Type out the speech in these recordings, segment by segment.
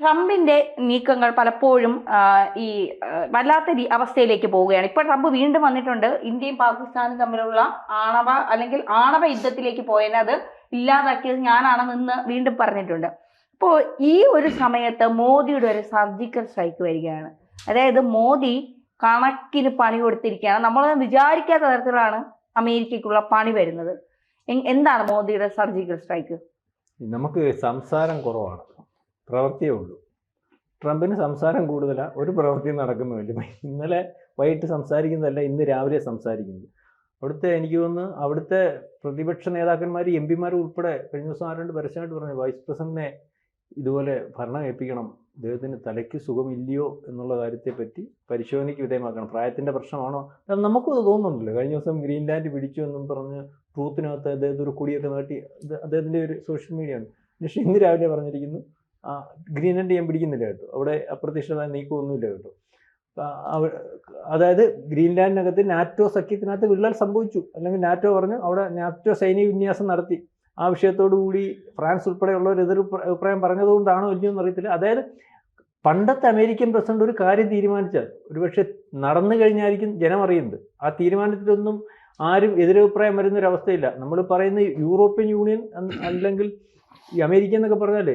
ട്രംപിന്റെ നീക്കങ്ങൾ പലപ്പോഴും ഈ വല്ലാത്ത അവസ്ഥയിലേക്ക് പോവുകയാണ്. ഇപ്പോൾ ട്രംപ് വീണ്ടും വന്നിട്ടുണ്ട്. ഇന്ത്യയും പാകിസ്ഥാനും തമ്മിലുള്ള ആണവ അല്ലെങ്കിൽ ആണവ യുദ്ധത്തിലേക്ക് പോയതിനെ അത് ഇല്ലാതാക്കിയത് ഞാനാണെന്ന് വീണ്ടും പറഞ്ഞിട്ടുണ്ട്. ഇപ്പോ ഈ ഒരു സമയത്ത് മോദിയുടെ ഒരു സർജിക്കൽ സ്ട്രൈക്ക് വരികയാണ്. അതായത് മോദി കണക്കിന് പണി കൊടുത്തിരിക്കുകയാണ്. നമ്മൾ വിചാരിക്കാത്ത തരത്തിലാണ് അമേരിക്കയ്ക്കുള്ള പണി വരുന്നത്. എന്താണ് മോദിയുടെ സർജിക്കൽ സ്ട്രൈക്ക്? നമുക്ക് സംസാരം കുറവാണ്. പ്രവൃത്തിയേ ഉള്ളൂ. ട്രംപിന് സംസാരം കൂടുതലാണ് ഒരു പ്രവൃത്തിയും നടക്കുന്നുമില്ല. ഇന്നലെ വൈകിട്ട് സംസാരിക്കുന്നതല്ല ഇന്ന് രാവിലെ സംസാരിക്കുന്നത്. അവിടുത്തെ എനിക്ക് തോന്നുന്നു അവിടുത്തെ പ്രതിപക്ഷ നേതാക്കന്മാർ എം പിമാർ ഉൾപ്പെടെ കഴിഞ്ഞ ദിവസം ആരോണ്ട് പരസ്യമായിട്ട് പറഞ്ഞു വൈസ് പ്രസിഡന്റിനെ ഇതുപോലെ ഭരണം ഏൽപ്പിക്കണം. അദ്ദേഹത്തിന് തലയ്ക്ക് സുഖമില്ലയോ എന്നുള്ള കാര്യത്തെപ്പറ്റി പരിശോധനയ്ക്ക് വിധേയമാക്കണം. പ്രായത്തിന്റെ പ്രശ്നമാണോ? നമുക്കത് തോന്നുന്നുണ്ടല്ലോ. കഴിഞ്ഞ ദിവസം ഗ്രീൻലാൻഡ് പിടിച്ചു എന്നും പറഞ്ഞ് ട്രൂത്തിനകത്ത് അദ്ദേഹത്തെ ഒരു കുടിയൊക്കെ നാട്ടി അദ്ദേഹത്തിന്റെ ഒരു സോഷ്യൽ മീഡിയ ആണ് പക്ഷേ ഇന്ന് രാവിലെ പറഞ്ഞിരിക്കുന്നു ആ, ഗ്രീൻലാൻഡ് ഞാൻ പിടിക്കുന്നില്ല കേട്ടോ. അവിടെ അപ്രത്യക്ഷമായ നീക്കമൊന്നുമില്ല കേട്ടോ. അതായത് ഗ്രീൻലാൻഡിനകത്ത് നാറ്റോ സഖ്യത്തിനകത്ത് വിള്ളൽ സംഭവിച്ചു. അല്ലെങ്കിൽ നാറ്റോ പറഞ്ഞു അവിടെ നാറ്റോ സൈനിക വിന്യാസം നടത്തി. ആ കൂടി ഫ്രാൻസ് ഉൾപ്പെടെയുള്ളവർ എതിർ അഭിപ്രായം പറഞ്ഞതുകൊണ്ടാണോ ഇല്ലയോന്ന് അറിയത്തില്ല അതായത് പണ്ടത്തെ അമേരിക്കൻ പ്രസിഡന്റ് ഒരു കാര്യം തീരുമാനിച്ചാൽ ഒരുപക്ഷെ നടന്നു കഴിഞ്ഞായിരിക്കും ജനം അറിയുന്നത്. ആ തീരുമാനത്തിലൊന്നും ആരും എതിരഭിപ്രായം വരുന്ന ഒരു അവസ്ഥയില്ല നമ്മൾ പറയുന്ന യൂറോപ്യൻ യൂണിയൻ അല്ലെങ്കിൽ ഈ അമേരിക്ക എന്നൊക്കെ പറഞ്ഞാൽ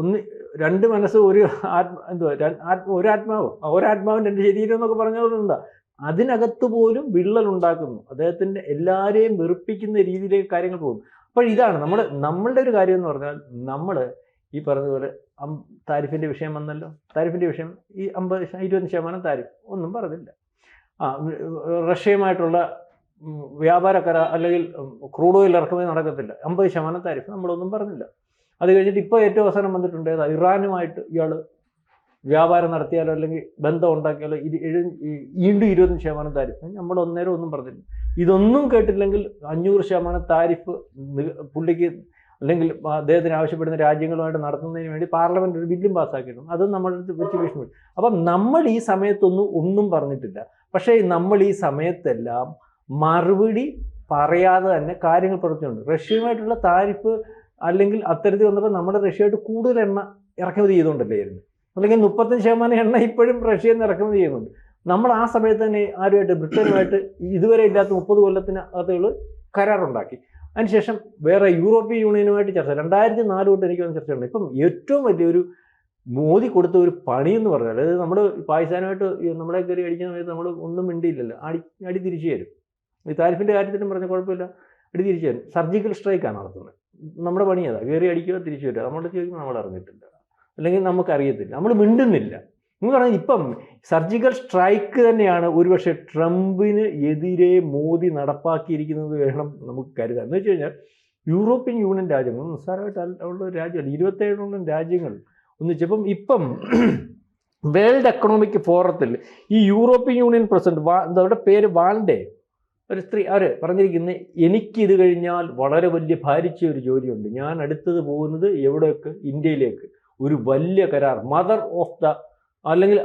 ഒന്ന് രണ്ട് മനസ്സ് ഒരു ആത്മ എന്തുവാ ആത്മ ഒരു ആത്മാവ് ഒരാത്മാവും രണ്ട് ശരീരം എന്നൊക്കെ പറഞ്ഞതുകൊണ്ടാ അതിനകത്ത് പോലും വിള്ളൽ ഉണ്ടാക്കുന്നു. അദ്ദേഹത്തിന്റെ എല്ലാവരെയും വെറുപ്പിക്കുന്ന രീതിയിലേക്ക് കാര്യങ്ങൾ പോകും. അപ്പോൾ ഇതാണ് നമ്മൾ നമ്മളുടെ ഒരു കാര്യം എന്ന് പറഞ്ഞാൽ നമ്മൾ ഈ പറഞ്ഞതുപോലെ താരിഫിന്റെ വിഷയം വന്നല്ലോ. താരിഫിന്റെ വിഷയം ഈ അമ്പത് ഇരുപത് ശതമാനം താരിഫ്. ഒന്നും പറഞ്ഞില്ല. ആ റഷ്യയുമായിട്ടുള്ള വ്യാപാര കരാർ അല്ലെങ്കിൽ ക്രൂഡ് ഓയിൽ ഇറക്കുമതി നടക്കത്തില്ല. അമ്പത് ശതമാനം താരിഫ് നമ്മളൊന്നും പറഞ്ഞില്ല. അത് കഴിഞ്ഞിട്ട് ഇപ്പോൾ ഏറ്റവും അവസാനം വന്നിട്ടുണ്ട് ഇറാനുമായിട്ട് ഇയാൾ വ്യാപാരം നടത്തിയാലോ അല്ലെങ്കിൽ ബന്ധം ഉണ്ടാക്കിയാലോ ഈ- വീണ്ടും ശതമാനം താരിഫ്. നമ്മൾ ഒന്നേരം ഒന്നും പറഞ്ഞില്ല ഇതൊന്നും കേട്ടില്ലെങ്കിൽ അഞ്ഞൂറ് ശതമാനം താരിഫ് പുള്ളിക്ക് അല്ലെങ്കിൽ അദ്ദേഹത്തിന് ആവശ്യപ്പെടുന്ന രാജ്യങ്ങളുമായിട്ട് നടത്തുന്നതിന് വേണ്ടി പാർലമെന്റ് ഒരു ബില്ലും പാസ്സാക്കിയിട്ടുണ്ട്. അതും അടുത്ത് വെച്ച് ഭീഷണി അപ്പം നമ്മൾ ഈ സമയത്തൊന്നും ഒന്നും പറഞ്ഞിട്ടില്ല. പക്ഷേ നമ്മൾ ഈ സമയത്തെല്ലാം മറുപടി പറയാതെ തന്നെ കാര്യങ്ങൾ പ്രവർത്തിക്കുന്നുണ്ട് റഷ്യയുമായിട്ടുള്ള താരിഫ് അല്ലെങ്കിൽ അത്തരത്തിൽ വന്നപ്പോൾ നമ്മുടെ റഷ്യയായിട്ട് കൂടുതൽ എണ്ണ ഇറക്കുമതി ചെയ്തുകൊണ്ടല്ലായിരുന്നു അല്ലെങ്കിൽ മുപ്പത്തഞ്ച് ശതമാനം എണ്ണ ഇപ്പോഴും റഷ്യയിൽ നിന്ന് ഇറക്കുമതി ചെയ്യുന്നുണ്ട്. നമ്മൾ ആ സമയത്ത് തന്നെ ആരുമായിട്ട് ബ്രിട്ടനുമായിട്ട് ഇതുവരെ ഇല്ലാത്ത മുപ്പത് കൊല്ലത്തിന് അകത്തുകൾ കരാറുണ്ടാക്കി. അതിനുശേഷം വേറെ യൂറോപ്യൻ യൂണിയനുമായിട്ട് ചർച്ച രണ്ടായിരത്തി നാല് തൊട്ട് എനിക്ക് തോന്നുന്നു ചർച്ചയുണ്ട്. ഇപ്പം ഏറ്റവും വലിയൊരു മോദി കൊടുത്ത ഒരു പണി എന്ന് പറഞ്ഞാൽ അതായത് നമ്മൾ പാകിസ്ഥാനുമായിട്ട് നമ്മളെ കയറി അടിക്കുന്ന സമയത്ത് നമ്മൾ ഒന്നും മിണ്ടിയില്ലല്ലോ. അടി അടി തിരിച്ചു തരും. ഈ താരിഫിന്റെ കാര്യത്തിലും പറഞ്ഞ കുഴപ്പമില്ല. അടി തിരിച്ചു തരും. സർജിക്കൽ സ്ട്രൈക്കാണ് നടത്തുന്നത്. നമ്മുടെ പണി അതാ. കയറി അടിക്കുക തിരിച്ചു വരിക. നമ്മുടെ ചോദിക്കുമ്പോൾ നമ്മൾ അറിഞ്ഞിട്ടില്ല. അല്ലെങ്കിൽ നമുക്കറിയത്തില്ല. നമ്മൾ മിണ്ടുന്നില്ല. എന്ന് പറഞ്ഞാൽ ഇപ്പം സർജിക്കൽ സ്ട്രൈക്ക് തന്നെയാണ് ഒരുപക്ഷെ ട്രംപിന് എതിരെ മോദി നടപ്പാക്കിയിരിക്കുന്നത് വേണം നമുക്ക് കരുതാൻ. എന്ന് വെച്ച് കഴിഞ്ഞാൽ യൂറോപ്യൻ യൂണിയൻ രാജ്യങ്ങൾ നിസ്സാരമായിട്ട് ഉള്ള രാജ്യമല്ല. ഇരുപത്തേഴോളം രാജ്യങ്ങൾ ഒന്നിച്ചപ്പം ഇപ്പം വേൾഡ് എക്കണോമിക് ഫോറത്തിൽ ഈ യൂറോപ്യൻ യൂണിയൻ പ്രസിഡന്റ് അവരുടെ പേര് വാൾഡേ ഒരു സ്ത്രീ അവർ പറഞ്ഞിരിക്കുന്നത് എനിക്കിത് കഴിഞ്ഞാൽ വളരെ വലിയ ഭാരിച്ച ഒരു ജോലിയുണ്ട്. ഞാൻ അടുത്തത് പോകുന്നത് എവിടെയൊക്കെ? ഇന്ത്യയിലേക്ക്. ഒരു വലിയ കരാർ. മദർ ഓഫ് ദ അല്ലെങ്കിൽ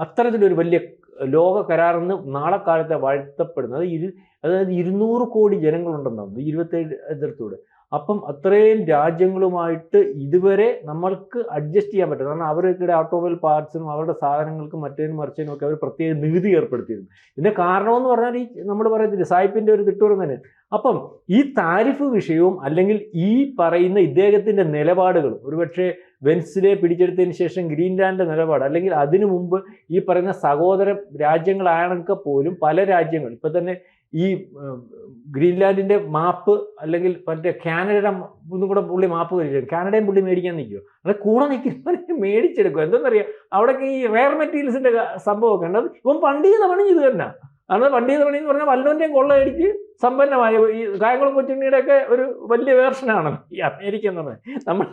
അത്തരത്തിലൊരു വലിയ ലോക കരാറെന്ന് നാളെ കാലത്തെ വാഴ്ത്തപ്പെടുന്നത്. ഇരു അതായത് ഇരുന്നൂറ് കോടി ജനങ്ങളുണ്ടെന്നാണ്. ഇരുപത്തേഴ് എതിർത്തൂടെ. അപ്പം അത്രയും രാജ്യങ്ങളുമായിട്ട് ഇതുവരെ നമ്മൾക്ക് അഡ്ജസ്റ്റ് ചെയ്യാൻ പറ്റും കാരണം അവർക്കിടെ ഓട്ടോമൊബൈൽ പാർട്സിനും അവരുടെ സാധനങ്ങൾക്കും മറ്റേതിനും മറിച്ചതിനും ഒക്കെ അവർ പ്രത്യേക നികുതി ഏർപ്പെടുത്തിയിരുന്നു. ഇതിന്റെ കാരണമെന്ന് പറഞ്ഞാൽ ഈ നമ്മൾ പറയത്തില്ല സായിപ്പിന്റെ ഒരു തിട്ടൂരം തന്നെ. അപ്പം ഈ താരിഫ് വിഷയവും അല്ലെങ്കിൽ ഈ പറയുന്ന ഇദ്ദേഹത്തിന്റെ നിലപാടുകളും ഒരുപക്ഷെ വെൻസിലെ പിടിച്ചെടുത്തതിന് ശേഷം ഗ്രീൻലാൻഡിന്റെ നിലപാട് അല്ലെങ്കിൽ അതിനു മുമ്പ് ഈ പറയുന്ന സഹോദര രാജ്യങ്ങളാണെങ്കിൽ പോലും പല രാജ്യങ്ങൾ ഇപ്പൊ തന്നെ ഈ ഗ്രീൻലാൻഡിന്റെ മാപ്പ് അല്ലെങ്കിൽ മറ്റേ കാനഡയുടെ ഒന്നും കൂടെ പുള്ളി മാപ്പ് മേടിച്ചു. കാനഡയും പുള്ളി മേടിക്കാൻ നിൽക്കുമോ അത് കൂടെ നിൽക്കുന്നവരെ മേടിച്ചെടുക്കുക എന്തെന്നറിയാം? അവിടെയൊക്കെ ഈ റെയർ മെറ്റീരിയൽസിന്റെ സംഭവമൊക്കെ ഉണ്ട്. ഇവൻ പണ്ട് ചെയ്ത പണി ഇത് തന്നെ. അന്ന് പണ്ട് ചെയ്ത പണി എന്ന് പറഞ്ഞാൽ വല്ലവന്റെയും കൊള്ളയടിച്ച് സമ്പന്നമായ ഈ കായംകുളം കൊച്ചുണ്ണിയുടെ ഒക്കെ ഒരു വലിയ വേർഷനാണ് ഈ അമേരിക്ക എന്ന് നമ്മൾ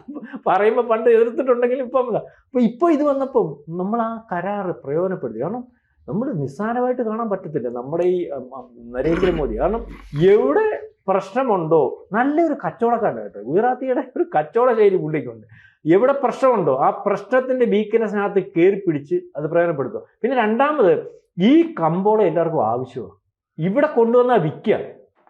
പറയുമ്പോൾ പണ്ട് എതിർത്തിട്ടുണ്ടെങ്കിൽ ഇപ്പം അപ്പോൾ അപ്പൊ ഇപ്പോൾ ഇത് വന്നപ്പം നമ്മൾ ആ കരാറ് പ്രയോജനപ്പെടുത്തി. കാരണം നമ്മൾ നിസ്സാരമായിട്ട് കാണാൻ പറ്റത്തില്ല. നമ്മുടെ ഈ നരേന്ദ്രമോദി. കാരണം എവിടെ പ്രശ്നമുണ്ടോ നല്ലൊരു കച്ചവടക്കാരൻ കേട്ടോ. ഗുജറാത്തിയുടെ ഒരു കച്ചവട ശൈലി പുള്ളിക്കുണ്ട്. എവിടെ പ്രശ്നമുണ്ടോ ആ പ്രശ്നത്തിന്റെ വീക്ക്നെസ്സിനകത്ത് കയറി പിടിച്ച് അത് പ്രയോജനപ്പെടുത്തുക. പിന്നെ രണ്ടാമത് ഈ കമ്പോളം എല്ലാവർക്കും ആവശ്യമാണ്. ഇവിടെ കൊണ്ടുവന്നാൽ വിൽക്കുക.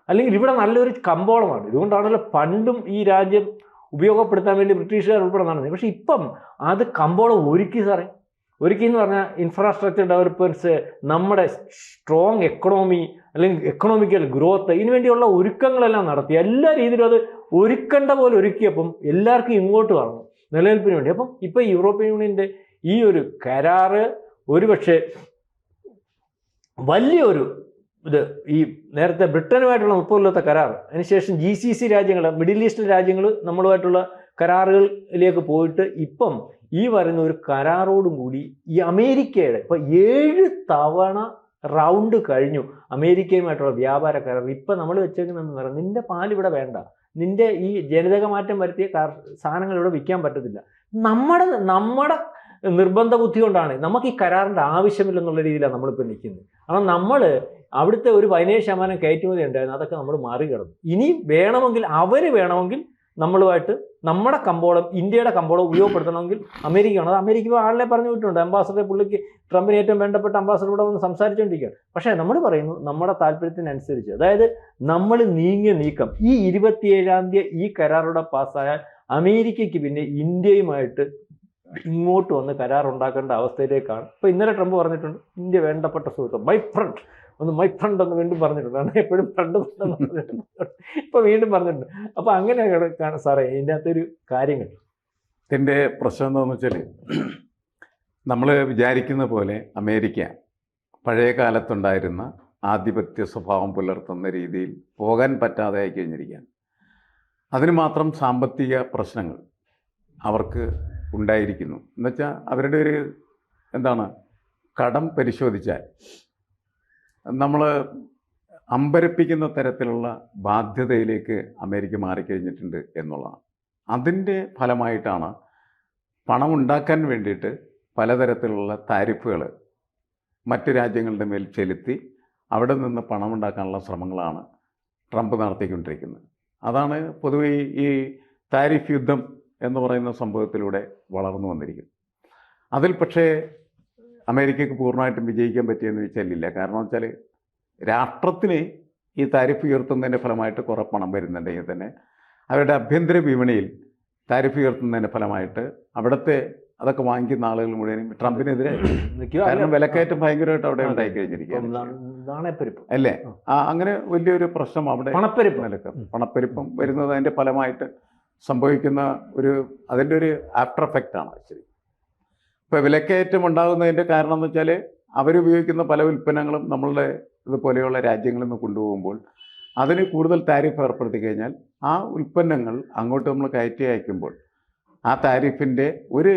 അല്ലെങ്കിൽ ഇവിടെ നല്ലൊരു കമ്പോളമാണ് ഇതുകൊണ്ടാണല്ലോ പണ്ടും ഈ രാജ്യം ഉപയോഗപ്പെടുത്താൻ വേണ്ടി ബ്രിട്ടീഷുകാർ ഉൾപ്പെടെ നടന്നത്. പക്ഷെ ഇപ്പം അത് കമ്പോളം ഒരുക്കി സാറേ. ഒരുക്കി എന്ന് പറഞ്ഞാൽ ഇൻഫ്രാസ്ട്രക്ചർ ഡെവലപ്മെന്റ്സ് നമ്മുടെ സ്ട്രോങ് എക്കണോമി അല്ലെങ്കിൽ എക്കണോമിക്കൽ ഗ്രോത്ത് ഇതിനുവേണ്ടിയുള്ള ഒരുക്കങ്ങളെല്ലാം നടത്തി. എല്ലാ രീതിയിലും അത് ഒരുക്കേണ്ട പോലെ ഒരുക്കിയപ്പം എല്ലാവർക്കും ഇങ്ങോട്ട് വന്നു. നിലനിൽപ്പിന് വേണ്ടി. അപ്പം ഇപ്പം യൂറോപ്യൻ യൂണിയന്റെ ഈ ഒരു കരാറ് ഒരുപക്ഷെ വലിയൊരു ഇത് ഈ നേരത്തെ ബ്രിട്ടനുമായിട്ടുള്ള മുപ്പത് കൊല്ലത്തെ കരാർ. അതിനുശേഷം ജി സി സി രാജ്യങ്ങൾ മിഡിൽ ഈസ്റ്റ് രാജ്യങ്ങൾ നമ്മളുമായിട്ടുള്ള കരാറുകളിലേക്ക് പോയിട്ട് ഇപ്പം ഈ പറയുന്ന ഒരു കരാറോടും കൂടി ഈ അമേരിക്കയുടെ ഇപ്പൊ ഏഴ് തവണ റൗണ്ട് കഴിഞ്ഞു. അമേരിക്കയുമായിട്ടുള്ള വ്യാപാര കരാർ. ഇപ്പം നമ്മൾ വെച്ചേക്കുന്നതെന്ന് പറഞ്ഞു നിന്റെ പാൽ ഇവിടെ വേണ്ട. നിന്റെ ഈ ജനിതക മാറ്റം വരുത്തിയ സാധനങ്ങൾ ഇവിടെ വിൽക്കാൻ പറ്റത്തില്ല. നമ്മുടെ നമ്മുടെ നിർബന്ധ ബുദ്ധി കൊണ്ടാണ് നമുക്ക് ഈ കരാറിന്റെ ആവശ്യമില്ലെന്നുള്ള രീതിയിലാണ് നമ്മളിപ്പോൾ നിൽക്കുന്നത്. കാരണം നമ്മൾ അവിടുത്തെ ഒരു പതിനേഴ് ശതമാനം കയറ്റുമതി ഉണ്ടായിരുന്നു. അതൊക്കെ നമ്മൾ മറികടന്നു. ഇനി വേണമെങ്കിൽ അവർ വേണമെങ്കിൽ നമ്മളുമായിട്ട് നമ്മുടെ കമ്പോളം ഇന്ത്യയുടെ കമ്പോളം ഉപയോഗപ്പെടുത്തണമെങ്കിൽ അമേരിക്കയാണ്. അത് അമേരിക്ക ആളിനെ പറഞ്ഞു വിട്ടിട്ടുണ്ട്. അംബാസഡറെ പുള്ളിക്ക് ട്രംപിന് ഏറ്റവും വേണ്ടപ്പെട്ട അംബാസഡർ ഇവിടെ വന്ന് സംസാരിച്ചുകൊണ്ടിരിക്കുകയാണ് പക്ഷേ നമ്മൾ പറയുന്നു നമ്മുടെ താല്പര്യത്തിനനുസരിച്ച് അതായത് നമ്മൾ നീങ്ങിയ നീക്കം ഈ ഇരുപത്തിയേഴാം തീയതി ഈ കരാറുടെ പാസ്സായാൽ അമേരിക്കയ്ക്ക് പിന്നെ ഇന്ത്യയുമായിട്ട് ഇങ്ങോട്ട് വന്ന് കരാർ ഉണ്ടാക്കേണ്ട അവസ്ഥയിലേക്കാണ്. ഇപ്പോൾ ഇന്നലെ ട്രംപ് പറഞ്ഞിട്ടുണ്ട് ഇന്ത്യ വേണ്ടപ്പെട്ട സുഹൃത്ത് മൈ ഫ്രണ്ട് ഒന്ന് മൈ ഫ്രണ്ട് ഒന്ന് വീണ്ടും പറഞ്ഞിട്ടുണ്ട്. കാരണം എപ്പോഴും ഫ്രണ്ട് പറഞ്ഞിട്ടുണ്ട്. ഇപ്പൊ വീണ്ടും പറഞ്ഞിട്ടുണ്ട്. അപ്പൊ അങ്ങനെ കാണാം സാറേ ഇതിന്റെ അകത്തൊരു കാര്യങ്ങൾ. ഇതിന്റെ പ്രശ്നം എന്താണെന്ന് വെച്ചാൽ നമ്മൾ വിചാരിക്കുന്ന പോലെ അമേരിക്ക പഴയ കാലത്തുണ്ടായിരുന്ന ആധിപത്യ സ്വഭാവം പുലർത്തുന്ന രീതിയിൽ പോകാൻ പറ്റാതെ ആയി കഴിഞ്ഞിരിക്കുകയാണ്. അതിന് മാത്രം സാമ്പത്തിക പ്രശ്നങ്ങൾ അവർക്ക് ഉണ്ടായിരിക്കുന്നു. എന്നുവെച്ചാൽ അവരുടെ ഒരു എന്താണ് കടം പരിശോധിച്ചാൽ നമ്മൾ അമ്പരപ്പിക്കുന്ന തരത്തിലുള്ള ബാധ്യതയിലേക്ക് അമേരിക്ക മാറിക്കഴിഞ്ഞിട്ടുണ്ട് എന്നുള്ളതാണ്. അതിന്റെ ഫലമായിട്ടാണ് പണം ഉണ്ടാക്കാൻ വേണ്ടിയിട്ട് പലതരത്തിലുള്ള താരിഫുകൾ മറ്റ് രാജ്യങ്ങളുടെ മേൽ ചെലുത്തി അവിടെ നിന്ന് പണം ഉണ്ടാക്കാനുള്ള ശ്രമങ്ങളാണ് ട്രംപ് നടത്തിക്കൊണ്ടിരിക്കുന്നത്. അതാണ് പൊതുവെ ഈ- താരിഫ് യുദ്ധം എന്ന് പറയുന്ന സംഭവത്തിലൂടെ വളർന്നു വന്നിരിക്കുന്നത്. അതിൽ പക്ഷേ അമേരിക്കക്ക് പൂർണമായിട്ടും വിജയിക്കാൻ പറ്റിയെന്ന് വെച്ചാൽ ഇല്ല കാരണം വെച്ചാൽ രാഷ്ട്രത്തിന് ഈ താരിഫ് ഉയർത്തുന്നതിന്റെ ഫലമായിട്ട് കുറേ പണം വരുന്നുണ്ടെങ്കിൽ തന്നെ അവരുടെ ആഭ്യന്തര വിപണിയിൽ താരിഫ് ഉയർത്തുന്നതിന്റെ ഫലമായിട്ട് അവിടുത്തെ അതൊക്കെ വാങ്ങിക്കുന്ന ആളുകൾ മുഴുവനും ട്രംപിനെതിരെ കാരണം വിലക്കയറ്റം ഭയങ്കരമായിട്ട് അവിടെ ഉണ്ടായി കഴിഞ്ഞിരിക്കുകയാണ് അല്ലേ? ആ. അങ്ങനെ വലിയൊരു പ്രശ്നം അവിടെ പണപ്പെരുപ്പം. വരുന്നത് അതിന്റെ ഫലമായിട്ട് സംഭവിക്കുന്ന ഒരു അതിന്റെ ഒരു ആഫ്റ്റർ എഫക്റ്റ് ആണ് ശരി ഇപ്പോൾ വിലക്കയറ്റം ഉണ്ടാകുന്നതിന്റെ കാരണം എന്ന് വെച്ചാൽ അവരുപയോഗിക്കുന്ന പല ഉൽപ്പന്നങ്ങളും നമ്മളുടെ ഇതുപോലെയുള്ള രാജ്യങ്ങളിൽ നിന്ന് കൊണ്ടുപോകുമ്പോൾ അതിന് കൂടുതൽ താരിഫ് ഏർപ്പെടുത്തി കഴിഞ്ഞാൽ ആ ഉൽപ്പന്നങ്ങൾ അങ്ങോട്ട് നമ്മൾ കയറ്റി അയക്കുമ്പോൾ ആ താരിഫിന്റെ ഒരു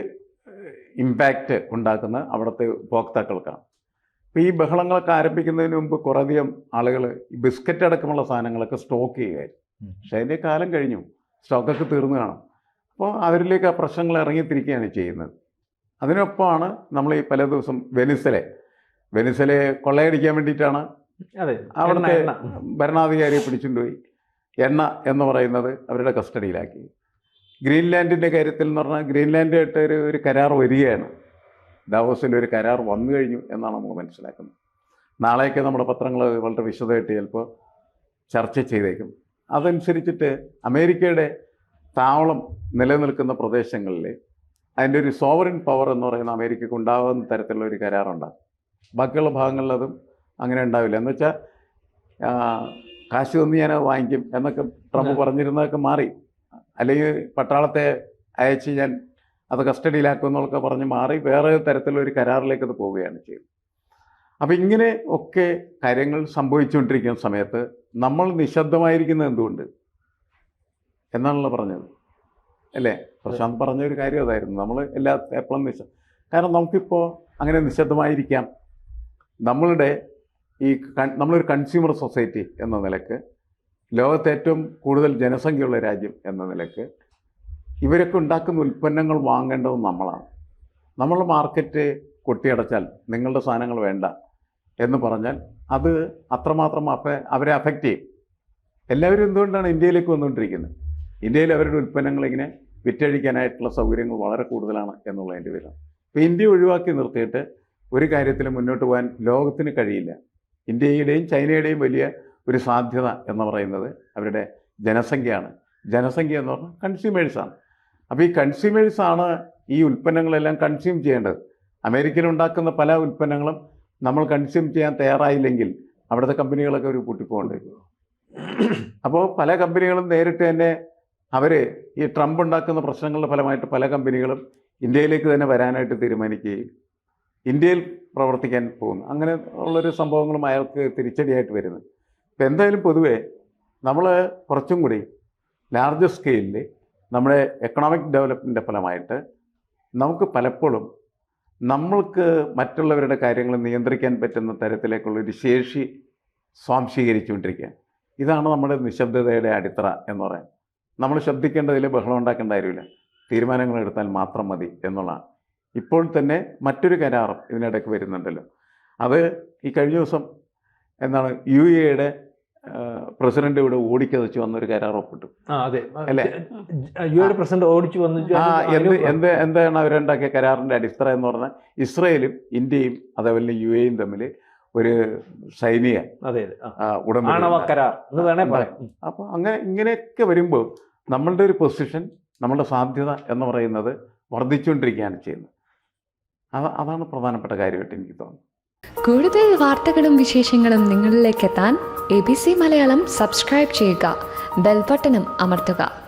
ഇമ്പാക്റ്റ് ഉണ്ടാക്കുന്ന അവിടുത്തെ ഉപഭോക്താക്കൾക്കാണ്. ഇപ്പോൾ ഈ ബഹളങ്ങളൊക്കെ ആരംഭിക്കുന്നതിന് മുമ്പ് കുറേയധികം ആളുകൾ ഈ ബിസ്ക്കറ്റ് അടക്കമുള്ള സാധനങ്ങളൊക്കെ സ്റ്റോക്ക് ചെയ്യുകയായിരുന്നു. പക്ഷേ അതിന്റെ കാലം കഴിഞ്ഞു. സ്റ്റോക്കൊക്കെ തീർന്നു കാണും. അപ്പോൾ അവരിലേക്ക് ആ പ്രശ്നങ്ങൾ ഇറങ്ങിത്തിരിക്കുകയാണ് ചെയ്യുന്നത്. അതിനൊപ്പമാണ് നമ്മൾ ഈ പല ദിവസം വെനിസലെ വെനിസലെ കൊള്ളയടിക്കാൻ വേണ്ടിയിട്ടാണ് അതെ അവിടുത്തെ. ഭരണാധികാരിയെ പിടിച്ചുകൊണ്ടുപോയി. എണ്ണ എന്ന് പറയുന്നത് അവരുടെ കസ്റ്റഡിയിലാക്കി. ഗ്രീൻലാൻഡിന്റെ കാര്യത്തിൽ എന്ന് പറഞ്ഞാൽ ഗ്രീൻലാൻഡായിട്ട് ഒരു ഒരു കരാർ വരികയാണ്. ഡാവോസിൽ ഒരു കരാർ വന്നു കഴിഞ്ഞു എന്നാണ് നമുക്ക് മനസ്സിലാക്കുന്നത്. നാളെയൊക്കെ നമ്മുടെ പത്രങ്ങൾ വളരെ വിശദമായിട്ട് ചിലപ്പോൾ ചർച്ച ചെയ്തേക്കും. അതനുസരിച്ചിട്ട് അമേരിക്കയുടെ താവളം നിലനിൽക്കുന്ന പ്രദേശങ്ങളിൽ അതിന്റെ ഒരു സോവറിൻ പവർ എന്ന് പറയുന്ന അമേരിക്കക്ക് ഉണ്ടാകുന്ന തരത്തിലുള്ള ഒരു കരാറുണ്ടാകും ബാക്കിയുള്ള ഭാഗങ്ങളിൽ അതും അങ്ങനെ ഉണ്ടാവില്ല. എന്ന് വെച്ചാൽ കാശ് തന്ന് ഞാൻ വാങ്ങിക്കും എന്നൊക്കെ ട്രംപ് പറഞ്ഞിരുന്നതൊക്കെ മാറി. അല്ലെങ്കിൽ പട്ടാളത്തെ അയച്ച് ഞാൻ അത് കസ്റ്റഡിയിലാക്കും എന്നൊക്കെ പറഞ്ഞ് മാറി വേറെ തരത്തിലുള്ള ഒരു കരാറിലേക്ക് അത് പോവുകയാണ് ചെയ്യും അപ്പം ഇങ്ങനെ ഒക്കെ കാര്യങ്ങൾ സംഭവിച്ചുകൊണ്ടിരിക്കുന്ന സമയത്ത് നമ്മൾ നിശബ്ദമായിരിക്കുന്നത് എന്തുകൊണ്ട്? എന്നാണല്ലോ പറഞ്ഞത്. അല്ലേ? പ്രശാന്ത് പറഞ്ഞ ഒരു കാര്യം അതായിരുന്നു. നമ്മൾ എല്ലാ എപ്പോഴും നിശ കാരണം നമുക്കിപ്പോൾ അങ്ങനെ നിശബ്ദമായിരിക്കാം. നമ്മളുടെ ഈ നമ്മളൊരു കൺസ്യൂമർ സൊസൈറ്റി എന്ന നിലയ്ക്ക് ലോകത്തെ ഏറ്റവും കൂടുതൽ ജനസംഖ്യയുള്ള രാജ്യം എന്ന നിലയ്ക്ക് ഇവരൊക്കെ ഉണ്ടാക്കുന്ന ഉൽപ്പന്നങ്ങൾ വാങ്ങേണ്ടത് നമ്മളാണ്. നമ്മൾ മാർക്കറ്റ് കൊട്ടിയടച്ചാൽ നിങ്ങളുടെ സാധനങ്ങൾ വേണ്ട എന്ന് പറഞ്ഞാൽ അത് അത്രമാത്രം അഫ അവരെ അഫക്റ്റ് ചെയ്യും. എല്ലാവരും എന്തുകൊണ്ടാണ് ഇന്ത്യയിലേക്ക് വന്നുകൊണ്ടിരിക്കുന്നത്? ഇന്ത്യയിൽ അവരുടെ ഉൽപ്പന്നങ്ങൾ ഇങ്ങനെ വിറ്റഴിക്കാനായിട്ടുള്ള സൗകര്യങ്ങൾ വളരെ കൂടുതലാണ് എന്നുള്ളതിന്റെ പേരാണ് ഇപ്പോൾ ഇന്ത്യ ഒഴിവാക്കി നിർത്തിയിട്ട് ഒരു കാര്യത്തിലും മുന്നോട്ട് പോകാൻ ലോകത്തിന് കഴിയില്ല. ഇന്ത്യയുടെയും ചൈനയുടെയും വലിയ ഒരു സാധ്യത എന്ന് പറയുന്നത് അവരുടെ ജനസംഖ്യയാണ്. ജനസംഖ്യ എന്ന് പറഞ്ഞാൽ കൺസ്യൂമേഴ്സാണ് അപ്പോൾ ഈ കൺസ്യൂമേഴ്സാണ് ഈ ഉൽപ്പന്നങ്ങളെല്ലാം കൺസ്യൂം ചെയ്യേണ്ടത്. അമേരിക്കയിൽ ഉണ്ടാക്കുന്ന പല ഉൽപ്പന്നങ്ങളും നമ്മൾ കൺസ്യൂം ചെയ്യാൻ തയ്യാറായില്ലെങ്കിൽ അവിടുത്തെ കമ്പനികളൊക്കെ ഒരു പൊട്ടിപ്പോകേണ്ടി. വരും അപ്പോൾ പല കമ്പനികളും നേരിട്ട് തന്നെ അവർ ഈ ട്രംപ് ഉണ്ടാക്കുന്ന പ്രശ്നങ്ങളുടെ ഫലമായിട്ട് പല കമ്പനികളും ഇന്ത്യയിലേക്ക് തന്നെ വരാനായിട്ട് തീരുമാനിക്കുകയും ഇന്ത്യയിൽ പ്രവർത്തിക്കാൻ പോകുന്നു. അങ്ങനെ ഉള്ളൊരു സംഭവങ്ങളും അയാൾക്ക് തിരിച്ചടിയായിട്ട് വരുന്നു. ഇപ്പം എന്തായാലും പൊതുവേ നമ്മൾ കുറച്ചും കൂടി ലാർജ് സ്കെയിലിൽ നമ്മുടെ എക്കണോമിക് ഡെവലപ്മെന്റിന്റെ ഫലമായിട്ട് നമുക്ക് പലപ്പോഴും നമ്മൾക്ക് മറ്റുള്ളവരുടെ കാര്യങ്ങൾ നിയന്ത്രിക്കാൻ പറ്റുന്ന തരത്തിലേക്കുള്ളൊരു ശേഷി സ്വാംശീകരിച്ചുകൊണ്ടിരിക്കുക ഇതാണ് നമ്മുടെ നിശബ്ദതയുടെ അടിത്തറ എന്ന് പറയുന്നത്. നമ്മൾ ശബ്ദിക്കേണ്ടതിൽ ബഹളം ഉണ്ടാക്കേണ്ട കാര്യമില്ല. തീരുമാനങ്ങൾ എടുത്താൽ മാത്രം മതി എന്നുള്ളതാണ്. ഇപ്പോൾ തന്നെ മറ്റൊരു കരാറും ഇതിനിടയ്ക്ക് വരുന്നുണ്ടല്ലോ. അത് ഈ കഴിഞ്ഞ ദിവസം എന്താണ് യു എയുടെ പ്രസിഡന്റ് ഇവിടെ ഓടിക്കതച്ചു വന്നൊരു കരാർ ഒപ്പിട്ടു. ആ അതെ. അല്ലേ? യു എയുടെ പ്രസിഡന്റ് ഓടിച്ചു വന്നു ആ എന്ത് എന്ത് എന്താണ് അവരുണ്ടാക്കിയ കരാറിന്റെ അടിസ്ഥാനം എന്ന് പറഞ്ഞാൽ ഇസ്രയേലും ഇന്ത്യയും അതേപോലെ യു എയും തമ്മിൽ ഒരു സൈനിക ഉടമ്പടി ഉം. അപ്പോൾ അങ്ങനെ ഇങ്ങനെയൊക്കെ വരുമ്പോൾ നമ്മളുടെ ഒരു പൊസിഷൻ നമ്മളുടെ സാധ്യത എന്ന് പറയുന്നത് വർദ്ധിച്ചുകൊണ്ടിരിക്കുകയാണ് ചെയ്യുന്നത്. അത് അതാണ് പ്രധാനപ്പെട്ട കാര്യമായിട്ട് എനിക്ക് തോന്നുന്നത്. കൂടുതൽ വാർത്തകളും വിശേഷങ്ങളും നിങ്ങളിലേക്ക് എത്താൻ A B C Malayalam subscribe ചെയ്യുക. ബെൽബട്ടനും അമർത്തുക.